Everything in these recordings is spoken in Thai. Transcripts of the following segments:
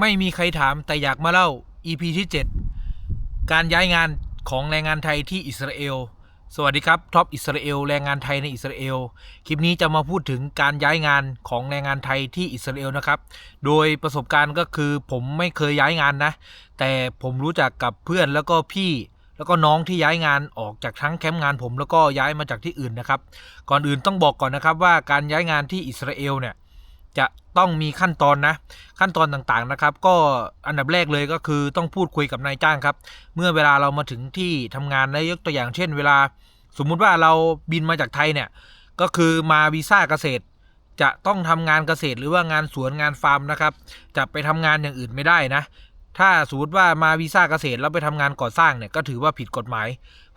ไม่มีใครถามแต่อยากมาเล่า EP ที่ 7 การย้ายงานของแรงงานไทยที่อิสราเอล สวัสดีครับท็อปอิสราเอลแรงงานไทยในอิสราเอล คลิปนี้จะมาพูดถึงการย้ายงานของแรงงานไทยที่อิสราเอลนะครับ โดยประสบการณ์ก็คือผมไม่เคยย้ายงานนะ แต่ผมรู้จักกับเพื่อนแล้วก็พี่แล้วก็น้องที่ย้ายงานออกจากทั้งแคมป์งานผมแล้วก็ย้ายมาจากที่อื่นนะครับ ก่อนอื่นต้องบอกก่อนนะครับว่าการย้ายงานที่อิสราเอลเนี่ย จะต้องมีขั้นตอนนะ ขั้นตอนต่างๆนะครับ ก็อันดับแรกเลยก็คือต้องพูดคุยกับนายจ้างครับ เมื่อเวลาเรามาถึงที่ทำงานและยกตัวอย่างเช่น เวลาสมมุติว่าเราบินมาจากไทยเนี่ยก็คือมาวีซ่าเกษตร จะต้องทำงานเกษตรหรือว่างานสวนงานฟาร์มนะครับ จะไปทำงานอย่างอื่นไม่ได้นะ ถ้าสมมติว่ามาวีซ่าเกษตรแล้วไปทำงานก่อสร้างเนี่ยก็ถือว่าผิดกฎหมาย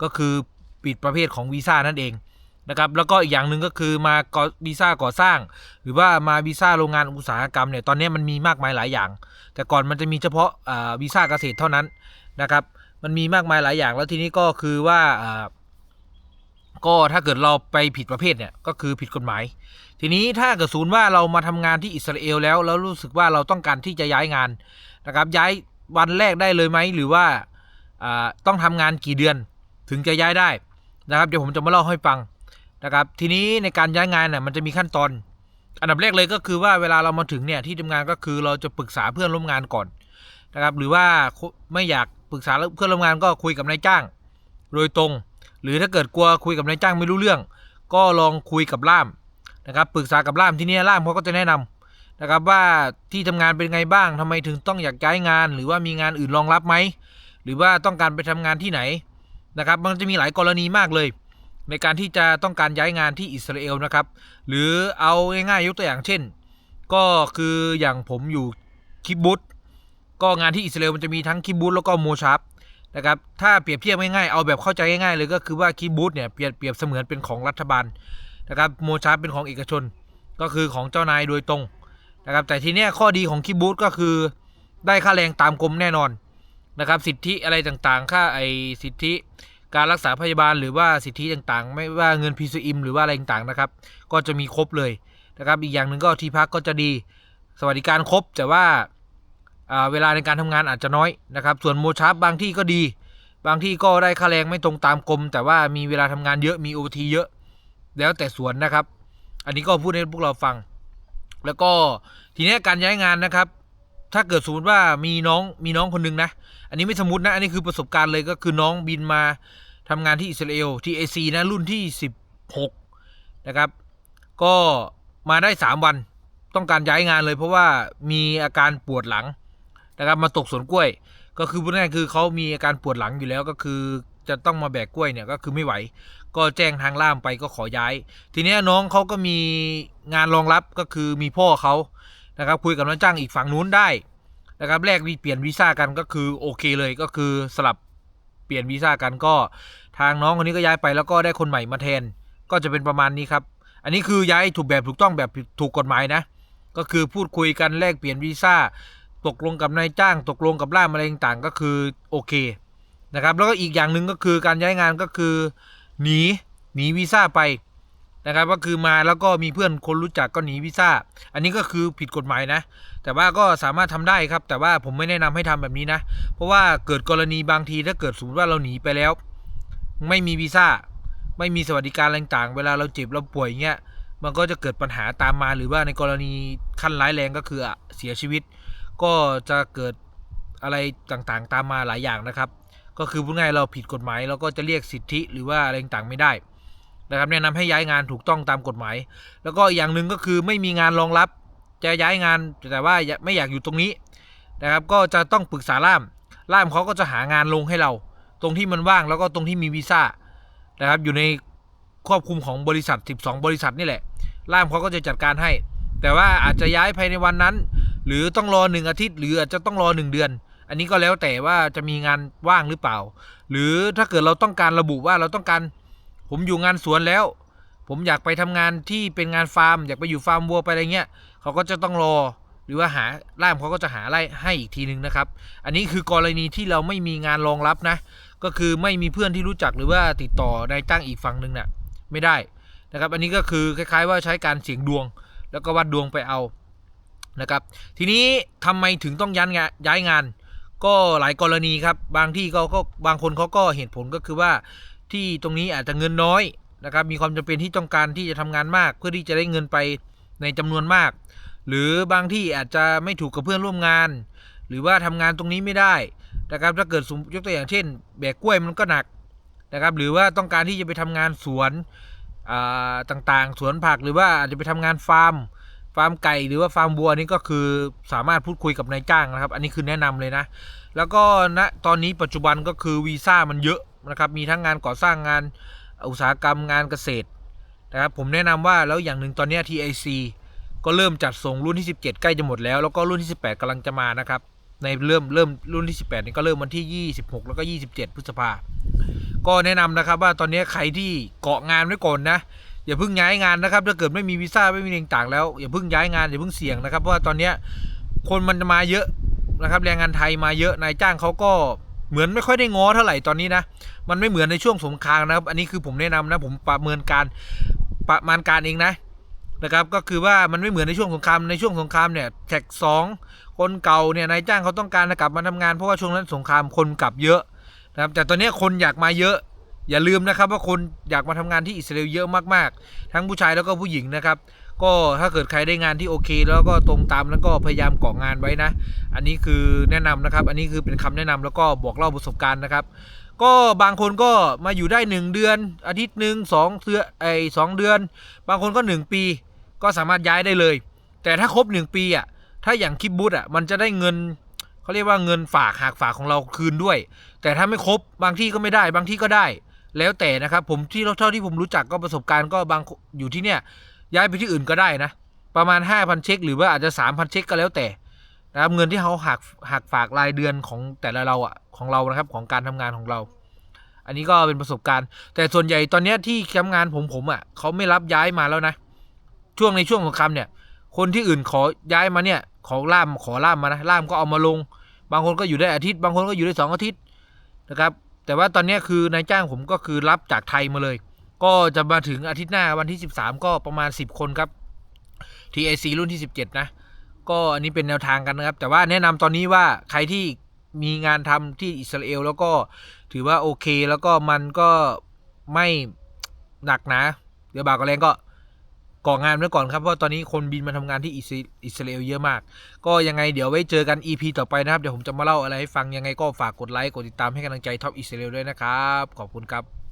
ก็คือปิดประเภทของวีซ่านั่นเอง นะครับแล้วก็อีกอย่างหนึ่งก็คือมาก่อวีซ่าก่อสร้าง หรือว่ามาวีซ่าโรงงานอุตสาหกรรมเนี่ยตอนนี้มันมีมากมายหลายอย่าง แต่ก่อนมันจะมีเฉพาะอ่าวีซ่าเกษตรเท่านั้นนะครับมันมีมากมายหลายอย่างแล้วทีนี้ก็คือว่าก็ถ้าเกิดเราไปผิดประเภทเนี่ยก็คือผิดกฎหมาย ทีนี้ถ้าเกิดศูนย์ว่าเรามาทำงานที่อิสราเอลแล้วแล้วรู้สึกว่าเราต้องการที่จะย้ายงานนะครับย้ายวันแรกได้เลยไหมหรือว่าอ่าต้องทำงานกี่เดือนถึงจะย้ายได้นะครับเดี๋ยวผมจะมาเล่าให้ฟัง นะครับ ทีนี้ในการย้ายงานเนี่ยมันจะมีขั้นตอน อันดับแรกเลยก็คือว่าเวลาเรามาถึงเนี่ยที่ทำงานก็คือเราจะปรึกษาเพื่อนร่วมงานก่อนนะครับ หรือว่าไม่อยากปรึกษาเพื่อนร่วมงานก็คุยกับนายจ้าง โดยตรง หรือถ้าเกิดกลัวคุยกับนายจ้างไม่รู้เรื่อง ก็ลองคุยกับล่ามนะครับ ปรึกษากับล่ามที่นี่ล่ามเขาก็จะแนะนำนะครับว่าที่ทำงานเป็นไงบ้างทำไมถึงต้องอยากย้ายงาน หรือว่ามีงานอื่นรองรับไหมหรือว่าต้องการไปทำงานที่ไหนนะครับ มันจะมีหลายกรณีมากเลย ในการที่จะต้องการย้ายงานที่อิสราเอลนะครับ หรือเอาง่ายๆยกตัวอย่างเช่น ก็คืออย่างผมอยู่คิบบุตก็งานที่อิสราเอลมันจะมีทั้งคิบบุตแล้วก็โมชับนะครับถ้าเปรียบเทียบง่ายๆเอาแบบเข้าใจง่ายๆเลยก็คือว่าคิบบุตเนี่ยเปรียบเปรียบเสมือนเป็นของรัฐบาลนะครับโมชับเป็นของเอกชน ก็คือของเจ้านายโดยตรงนะครับแต่ทีเนี้ยข้อดีของคิบบุตก็คือได้ค่าแรงตามกรมแน่นอนนะครับสิทธิอะไรต่างๆ ค่าไอสิทธิ การรักษาพยาบาลหรือว่าสิทธิต่างๆ ไม่ว่าเงินพีซีอิมหรือว่าอะไรต่างๆนะครับ ก็จะมีครบเลยนะครับ อีกอย่างหนึ่งก็ที่พักก็จะดี สวัสดิการครบแต่ว่าเวลาในการทำงานอาจจะน้อยนะครับ ส่วนโมชาร์ปบางที่ก็ดี บางที่ก็ได้ค่าแรงไม่ตรงตามกรมแต่ว่ามีเวลาทำงานเยอะมีโอทีเยอะ แล้วแต่ส่วนนะครับ อันนี้ก็พูดให้พวกเราฟัง แล้วก็ทีนี้การย้ายงานนะครับ ถ้าเกิดสมมติว่ามีน้องมีน้องคนหนึงนะ อันนี้ไม่สมมตินะ อันนี้คือประสบการณ์เลยก็คือน้องบินมาทำงานที่อิสราเอล TAC นะรุ่นที่ 16 นะครับ ก็มาได้ 3 วันต้องการย้ายงานเลย เพราะว่ามีอาการปวดหลังนะครับมาตกสวนกล้วย ก็คือพูดง่ายคือเขามีอาการปวดหลังอยู่แล้วก็คือจะต้องมาแบกกล้วยเนี่ยก็คือไม่ไหว ก็แจ้งทางล่ามไปก็ขอย้าย ทีนี้น้องเขาก็มีงานรองรับก็คือมีพ่อเขา นะครับคุยกับนายจ้างอีกฝั่งนู้นได้นะครับแลกวีเปลี่ยนวีซ่ากันก็คือโอเคเลยก็คือสลับเปลี่ยนวีซ่ากันก็ ทางน้องคนนี้ก็ย้ายไปแล้วก็ได้คนใหม่มาแทน ก็จะเป็นประมาณนี้ครับ อันนี้คือย้ายถูกแบบถูกต้องแบบถูกกฎหมายนะ ก็คือพูดคุยกันแลกเปลี่ยนวีซ่าตกลงกับนายจ้าง ตกลงกับล่ามอะไรต่างๆก็คือโอเคนะครับแล้วก็อีกอย่างหนึ่งก็คือการย้ายงานก็คือหนีหนีวีซ่าไป นะครับก็คือมาแล้วก็มีเพื่อนคนรู้จักก็หนีวีซ่า อันนี้ก็คือผิดกฎหมายนะ แต่ว่าก็สามารถทำได้ครับ แต่ว่าผมไม่แนะนำให้ทำแบบนี้นะ เพราะว่าเกิดกรณีบางทีถ้าเกิดสมมติว่าเราหนีไปแล้ว ไม่มีวีซ่า ไม่มีสวัสดิการอะไรต่างๆ เวลาเราเจ็บเราป่วยเงี้ยมันก็จะเกิดปัญหาตามมาหรือว่าในกรณีขั้นร้ายแรงก็คือเสียชีวิต ก็จะเกิดอะไรต่างๆ ตามมาหลายอย่างนะครับ ก็คือพูดง่ายเราผิดกฎหมายเราก็จะเรียกสิทธิหรือว่าอะไรต่างๆไม่ได้ นะครับแนะนำให้ย้ายงานถูกต้องตามกฎหมาย แล้วก็อย่างหนึ่งก็คือไม่มีงานรองรับ จะย้ายงานแต่ว่าไม่อยากอยู่ตรงนี้นะครับ ก็จะต้องปรึกษาล่ามล่ามเขาก็จะหางานลงให้เรา ตรงที่มันว่างแล้วก็ตรงที่มีวีซ่านะครับอยู่ในควบคุมของบริษัท 12 บริษัทนี่แหละล่ามเขาก็จะจัดการให้ แต่ว่าอาจจะย้ายภายในวันนั้น หรือต้องรอหนึ่งอาทิตย์ หรืออาจจะต้องรอหนึ่งเดือน อันนี้ก็แล้วแต่ว่าจะมีงานว่างหรือเปล่า หรือถ้าเกิดเราต้องการระบุว่าเราต้องการ ผมอยู่งานสวนแล้ว ผมอยากไปทำงานที่เป็นงานฟาร์ม อยากไปอยู่ฟาร์มวัวไปอะไรเงี้ยเขาก็จะต้องรอหรือว่าหาล่ามเขาก็จะหาไล่ให้อีกทีนึงนะครับ อันนี้คือกรณีที่เราไม่มีงานรองรับนะ ก็คือไม่มีเพื่อนที่รู้จักหรือว่าติดต่อนายจ้างอีกฝั่งหนึ่งน่ะไม่ได้นะครับ อันนี้ก็คือคล้าย ๆ ว่าใช้การเสี่ยงดวง แล้วก็วัดดวงไปเอานะครับ ทีนี้ทำไมถึงต้องย้ายงานย้ายงาน ก็หลายกรณีครับ บางที่เขาก็บางคนเขาก็เหตุผลก็คือว่า ที่ตรงนี้อาจจะเงินน้อยนะครับมีความจำเป็นที่ต้องการที่จะทำงานมาก เพื่อที่จะได้เงินไปในจำนวนมาก หรือบางที่อาจจะไม่ถูกกับเพื่อนร่วมงาน หรือว่าทำงานตรงนี้ไม่ได้นะครับถ้าเกิดสมยกตัวอย่างเช่น แบกกล้วยมันก็หนักนะครับหรือว่าต้องการที่จะไปทำงานสวนต่างๆ สวนผักหรือว่าอาจจะไปทำงานฟาร์ม ฟาร์มไก่หรือว่าฟาร์มวัวนี่ก็คือสามารถพูดคุยกับนายจ้างนะครับ อันนี้คือแนะนำเลยนะ แล้วก็ณตอนนี้ปัจจุบันก็คือวีซ่ามันเยอะ นะครับมีทั้งงานก่อสร้างงานอุตสาหกรรมงานเกษตรนะครับผมแนะนำว่าแล้วอย่างหนึ่งตอนนี้ TIC ก็เริ่มจัดส่งรุ่นที่ 17 ใกล้จะหมดแล้ว แล้วก็รุ่นที่ 18กำลังจะมานะครับในเริ่มเริ่มรุ่นที่ 18นี่ก็เริ่มวันที่ 26 แล้วก็ 27 พฤษภาก็แนะนำนะครับว่าตอนนี้ใครที่เกาะงานไว้ก่อนนะอย่าเพิ่งย้ายงานนะครับถ้าเกิดไม่มีวีซ่าไม่มีอะไรต่างแล้วอย่าเพิ่งย้ายงานอย่าเพิ่งเสี่ยงนะครับเพราะว่าตอนนี้คนมันจะมาเยอะนะครับแรงงานไทยมาเยอะนายจ้างเขาก็ เหมือนไม่ค่อยได้ง้อเท่าไหร่ตอนนี้นะ มันไม่เหมือนในช่วงสงครามนะครับ อันนี้คือผมแนะนำนะ ผมประเมินการประมาณการเองนะนะครับ ก็คือว่ามันไม่เหมือนในช่วงสงคราม ในช่วงสงครามเนี่ยแท็กสองคนเก่าเนี่ยนายจ้างเขาต้องการกลับมาทำงานเพราะว่าช่วงนั้นสงครามคนกลับเยอะนะครับ แต่ตอนนี้คนอยากมาเยอะ อย่าลืมนะครับว่าคนอยากมาทำงานที่อิสราเอลเยอะมากๆ ทั้งผู้ชายแล้วก็ผู้หญิงนะครับ ก็ถ้าเกิดใครได้งานที่โอเค แล้วก็ตรงตามแล้วก็พยายามเกาะงานไว้นะ อันนี้คือแนะนำนะครับ อันนี้คือเป็นคำแนะนำแล้วก็บอกเล่าประสบการณ์นะครับ ก็บางคนก็มาอยู่ได้หนึ่งเดือน อาทิตย์หนึ่งสองเดือนไอสองเดือน บางคนก็หนึ่งปี ก็สามารถย้ายได้เลย แต่ถ้าครบหนึ่งปีอะถ้าอย่างคิปบุตอะมันจะได้เงินเขาเรียกว่าเงินฝากหักฝากของเราคืนด้วย แต่ถ้าไม่ครบบางที่ก็ไม่ได้ บางที่ก็ได้ แล้วแต่นะครับ ผมที่เท่าที่ผมรู้จักก็ประสบการณ์ก็บางอยู่ที่เนี่ยย้ายไปที่อื่นก็ได้นะ ประมาณ 5,000 เช็ค หรือว่าอาจจะ 3,000 เช็คก็แล้วแต่นะครับเงินที่เขาหักหักฝากรายเดือนของแต่ละเราอะของเรานะครับของการทำงานของเรา อันนี้ก็เป็นประสบการณ์ แต่ส่วนใหญ่ตอนเนี้ยที่ทำงานผมผมอะเขาไม่รับย้ายมาแล้วนะ ช่วงในช่วงสงครามเนี่ย คนที่อื่นขอย้ายมาเนี่ย ขอล่ามขอล่ามมานะล่ามก็เอามาลง บางคนก็อยู่ได้อาทิตย์ บางคนก็อยู่ได้สองอาทิตย์นะครับ แต่ว่าตอนนี้คือนายจ้างผมก็คือรับจากไทยมาเลย ก็จะมาถึงอาทิตย์หน้าวันที่ 13 ก็ประมาณ 10 คนครับ TAC รุ่นที่ 17 นะ ก็อันนี้เป็นแนวทางกันนะครับ แต่ว่าแนะนำตอนนี้ว่าใครที่มีงานทำที่อิสราเอลแล้วก็ถือว่าโอเค แล้วก็มันก็ไม่หนักหนะเดี๋ยวบากก็แรงก็ ก่องานไว้ก่อนครับเพราะตอนนี้คนบินมาทำงานที่อิสอิสราเอลเยอะมาก ก็ยังไงเดี๋ยวไว้เจอกัน EP ต่อไปนะครับ เดี๋ยวผมจะมาเล่าอะไรให้ฟังยังไงก็ฝากกดไลค์กดติดตามให้กำลังใจท็อปอิสราเอลด้วยนะครับ ขอบคุณครับ